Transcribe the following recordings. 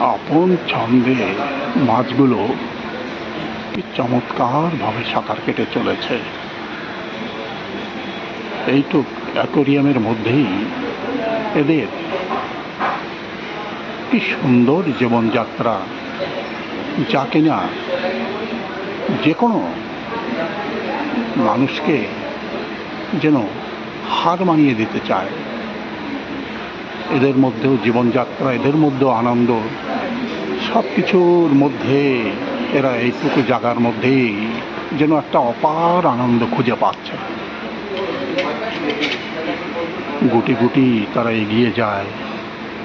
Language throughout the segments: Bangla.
আপন ছন্দে মাছগুলো কি চমৎকারভাবে সাঁতার কেটে চলেছে। এইটুক অ্যাকোরিয়ামের মধ্যেই এদের কি সুন্দর জীবনযাত্রা। যা কিনা যে কোনো মানুষকে যেন হার মানিয়ে দিতে চায়। এদের মধ্যেও জীবনযাত্রা, এদের মধ্যেও আনন্দ সব কিছুর মধ্যে এরা এইটুকু জায়গার মধ্যেই যেন একটা অপার আনন্দ খুঁজে পাচ্ছে। গুটি গুটি তারা এগিয়ে যায়,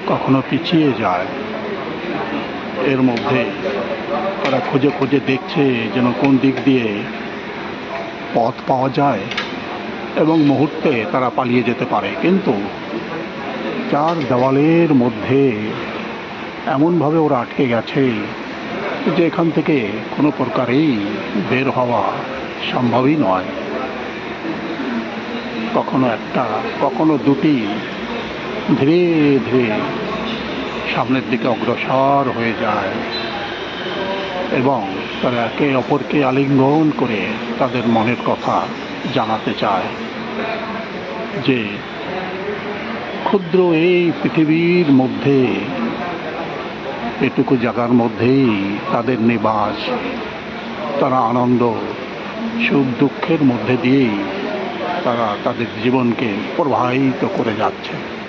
কখনো পিছিয়ে যায়। এর মধ্যে তারা খুঁজে খুঁজে দেখছে যেন কোন দিক দিয়ে পথ পাওয়া যায় এবং মুহূর্তে তারা পালিয়ে যেতে পারে। কিন্তু চার দেওয়ালের মধ্যে এমনভাবে ওরা আটকে গেছে যে এখান থেকে কোনো প্রকারেই বের হওয়া সম্ভবই নয়। কখনো একটা, কখনো দুটি ধীরে ধীরে সামনের দিকে অগ্রসর হয়ে যায় এবং তারা একে অপরকে আলিঙ্গন করে তাদের মনের কথা জানাতে চায় যে ক্ষুদ্র এই পৃথিবীর মধ্যে, এটুকু জায়গার মধ্যেই তাদের নিবাস, তারা আনন্দ, সুখ দুঃখের মধ্যে দিয়েই তারা তাদের জীবনকে প্রবাহিত করে যাচ্ছে।